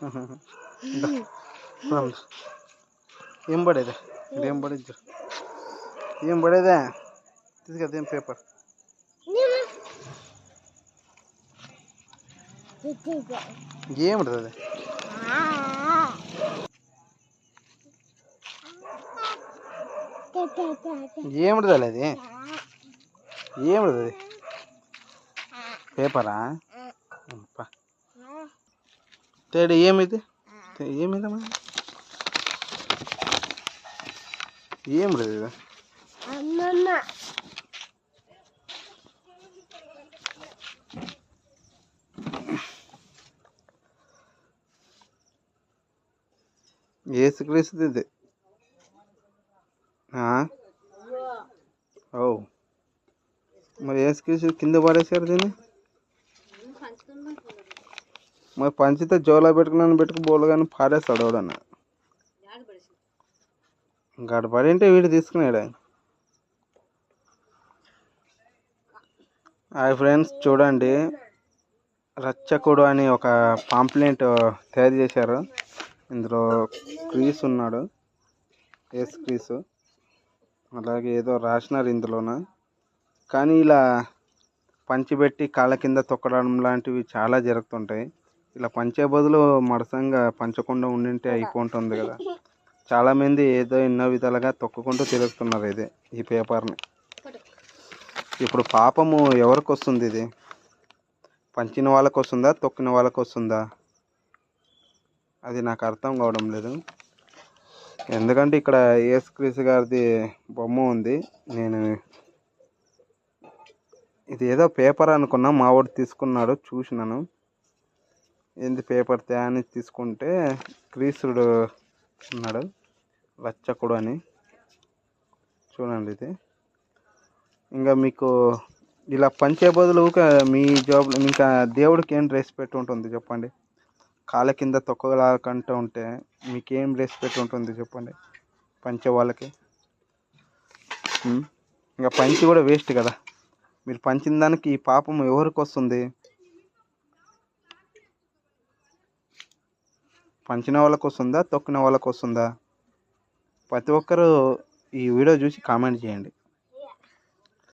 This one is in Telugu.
దా. పోదాం దా. ఏం పడేదే ఇక్కడ ఏం పడేది చూడు. ఏం పడేదే తీసుకెళ్తే ఏం పేపర్ ఏం పడుతుంది అది ఏం పడుతుంది అది ఏం పడుతుంది పేపరా అబ్బా. తేడు ఏమిది తే- ఏమిదమ్మా? ఏం ఇది? ఏసుక్రీస్తుది? ఓ. మరి ఏసుక్రీస్తు కింద పడేసారు దీన్ని? మరి పంచితే జోలా పెట్టుకున్నాను పెట్టుకు బోలు కానీ పారేస్తాడు ఎవడన్న. గడ పడింటే వీడు తీసుకున్నాడు హాయ్ ఫ్రెండ్స్ చూడండి. రచ్చకుడు అని ఒక పాంప్లెంట్ తయారు చేశారు. ఇందులో క్రీస్ ఉన్నాడు. Yes Chris. అలాగే ఏదో రాసినారు ఇందులోన. కానీ ఇలా పంచిపెట్టి కాళ్ళ కింద తొక్కడం లాంటివి చాలా జరుగుతుంటాయి. ఇలా పంచే బదులు మడసంగా పంచకుండా ఉండింటే అయిపోతుంది కదా. చాలామంది ఏదో ఎన్నో విధాలుగా తొక్కుకుంటూ తిరుగుతున్నారు ఇది ఈ పేపర్ని. ఇప్పుడు పాపము ఎవరికి వస్తుంది ఇది? పంచిన వాళ్ళకి వస్తుందా తొక్కిన వాళ్ళకి వస్తుందా అది నాకు అర్థం కావడం లేదు. ఎందుకంటే ఇక్కడ ఏస్ క్రీస్ గారిది బొమ్మ ఉంది. నేను ఇది ఏదో పేపర్ అనుకున్నా మా వాడు తీసుకున్నాడు చూసినాను. ఏంది పేపర్ తేని తీసుకుంటే క్రీసుడు ఉన్నాడు రచ్చకుడు అని. చూడండి ఇది. ఇంకా మీకు ఇలా పంచే బదులు మీ జాబ్ ఇంకా దేవుడికి ఏం రెస్పెక్ట్ పెట్టి ఉంటుంది చెప్పండి? కాళ్ళ కింద తొక్కలాకంటూ ఉంటే మీకేం రెస్పెక్ట్ పెట్టి ఉంటుంది చెప్పండి? పంచే వాళ్ళకి. ఇంకా పంచి కూడా వేస్ట్ కదా. మీరు పంచిన దానికి ఈ పాపం ఎవరికి వస్తుంది? పంచిన వాళ్ళకు వస్తుందా తొక్కిన వాళ్ళకు వస్తుందా ప్రతి ఒక్కరూ ఈ వీడియో చూసి కామెంట్ చేయండి.